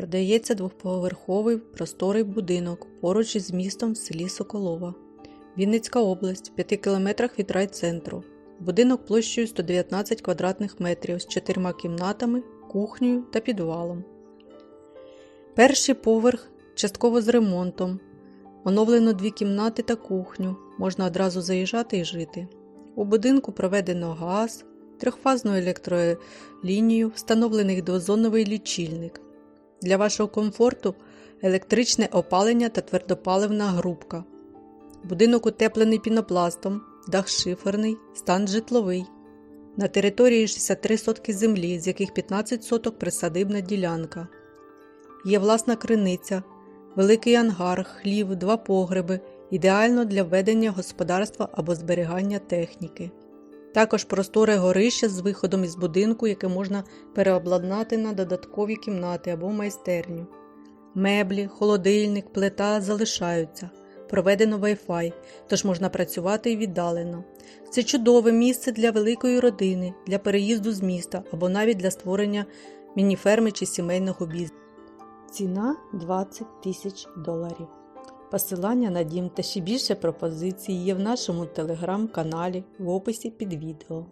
Продається двоповерховий просторий будинок поруч із містом в селі Соколова. Вінницька область, в 5 кілометрах від райцентру. Будинок площею 119 квадратних метрів з чотирма кімнатами, кухнею та підвалом. Перший поверх частково з ремонтом. Оновлено дві кімнати та кухню. Можна одразу заїжджати і жити. У будинку проведено газ, трьохфазну електролінію, встановлений двозоновий лічильник. Для вашого комфорту електричне опалення та твердопаливна грубка. Будинок утеплений пінопластом, дах шиферний, стан житловий. На території 63 сотки землі, з яких 15 соток присадибна ділянка. Є власна криниця, великий ангар, хлів, два погреби, ідеально для ведення господарства або зберігання техніки. Також просторе горище з виходом із будинку, яке можна переобладнати на додаткові кімнати або майстерню. Меблі, холодильник, плита залишаються. Проведено Wi-Fi, тож можна працювати і віддалено. Це чудове місце для великої родини, для переїзду з міста або навіть для створення мініферми чи сімейного бізнесу. Ціна 20 тисяч доларів. Посилання на дім та ще більше пропозицій є в нашому телеграм-каналі в описі під відео.